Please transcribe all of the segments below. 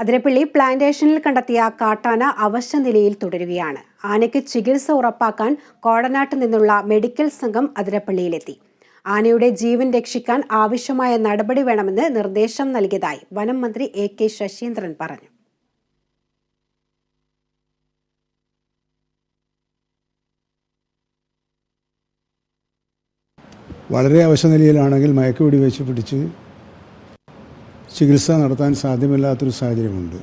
അതിരപ്പള്ളി പ്ലാന്റേഷനിൽ കണ്ടെത്തിയ കാട്ടാന അവശ്യ നിലയിൽ തുടരുകയാണ്. ആനയ്ക്ക് ചികിത്സ ഉറപ്പാക്കാൻ കോടനാട്ട് നിന്നുള്ള മെഡിക്കൽ സംഘം അതിരപ്പള്ളിയിലെത്തി. ആനയുടെ ജീവൻ രക്ഷിക്കാൻ ആവശ്യമായ നടപടി വേണമെന്ന് നിർദ്ദേശം നൽകിയതായി വനം മന്ത്രി എ കെ ശശീന്ദ്രൻ പറഞ്ഞു. വളരെ അവശനിലയിലാണെങ്കിൽ മയക്കുപിടി വെച്ച് പിടിച്ച് ചികിത്സ നടത്താൻ സാധ്യമല്ലാത്തൊരു സാഹചര്യമുണ്ട്.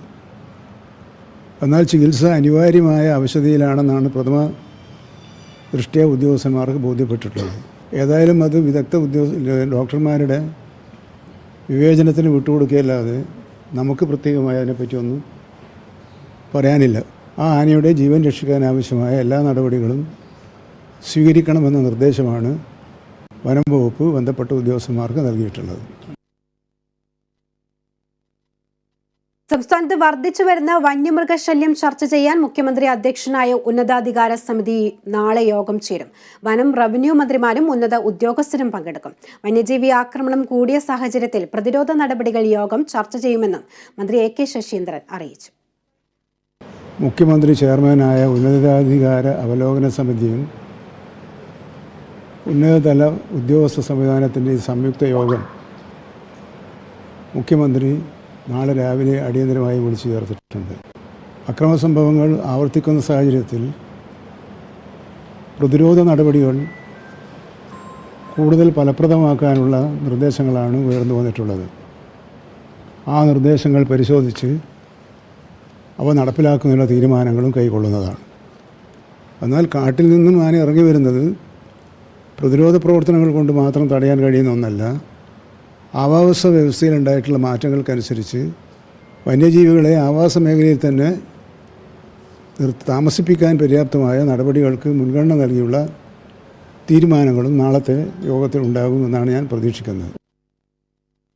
എന്നാൽ ചികിത്സ അനിവാര്യമായ അവശതയിലാണെന്നാണ് പ്രഥമ ദൃഷ്ടിയ ഉദ്യോഗസ്ഥന്മാർക്ക് ബോധ്യപ്പെട്ടിട്ടുള്ളത്. ഏതായാലും അത് വിദഗ്ധ ഉദ്യോഗ ഡോക്ടർമാരുടെ വിവേചനത്തിന് വിട്ടുകൊടുക്കുകയല്ലാതെ നമുക്ക് പ്രത്യേകമായി അതിനെപ്പറ്റി ഒന്നും പറയാനില്ല. ആ ആനയുടെ ജീവൻ രക്ഷിക്കാൻ ആവശ്യമായ എല്ലാ നടപടികളും സ്വീകരിക്കണമെന്ന നിർദ്ദേശമാണ് വനം വകുപ്പ് ബന്ധപ്പെട്ട ഉദ്യോഗസ്ഥന്മാർക്ക് നൽകിയിട്ടുള്ളത്. സംസ്ഥാനത്ത് വർദ്ധിച്ചു വരുന്ന വന്യമൃഗശല്യം ചർച്ച ചെയ്യാൻ മുഖ്യമന്ത്രി അധ്യക്ഷനായ ഉന്നതാധികാര സമിതി നാളെ യോഗം ചേരും. വനം റവന്യൂ മന്ത്രിമാരും ഉന്നത ഉദ്യോഗസ്ഥരും പങ്കെടുക്കും. വന്യജീവി ആക്രമണം കൂടിയ സാഹചര്യത്തിൽ പ്രതിരോധ നടപടികൾ യോഗം ചർച്ച ചെയ്യുമെന്നും മന്ത്രി എ കെ ശശീന്ദ്രൻ അറിയിച്ചു. മുഖ്യമന്ത്രി ചെയർമാനായ ഉന്നതാധികാര അവലോകന സമിതിയും ഉന്നതതല ഉദ്യോഗസ്ഥ സംവിധാനത്തിന്റെ സംയുക്ത യോഗം മുഖ്യമന്ത്രി നാളെ രാവിലെ അടിയന്തരമായി വിളിച്ചു ചേർത്തിട്ടുണ്ട്. അക്രമ സംഭവങ്ങൾ ആവർത്തിക്കുന്ന സാഹചര്യത്തിൽ പ്രതിരോധ നടപടികൾ കൂടുതൽ ഫലപ്രദമാക്കാനുള്ള നിർദ്ദേശങ്ങളാണ് ഉയർന്നു വന്നിട്ടുള്ളത്. ആ നിർദ്ദേശങ്ങൾ പരിശോധിച്ച് അവ നടപ്പിലാക്കുന്നതിനുള്ള തീരുമാനങ്ങളും കൈക്കൊള്ളുന്നതാണ്. എന്നാൽ കാട്ടിൽ നിന്നും ആന ഇറങ്ങി വരുന്നത് പ്രതിരോധ പ്രവർത്തനങ്ങൾ കൊണ്ട് മാത്രം തടയാൻ കഴിയുന്ന ഒന്നല്ല ആവാസ വ്യവസ്ഥയിൽ ഉണ്ടായിട്ടുള്ള മാറ്റങ്ങൾക്കനുസരിച്ച് വന്യജീവികളെ ആവാസ മേഖലയിൽ തന്നെ താമസിപ്പിക്കാൻ പര്യാപ്തമായ നടപടികൾക്ക് മുൻഗണന നൽകിയുള്ള തീരുമാനങ്ങളും നാളത്തെ യോഗത്തിൽ ഉണ്ടാകുമെന്നാണ് ഞാൻ പ്രതീക്ഷിക്കുന്നത്.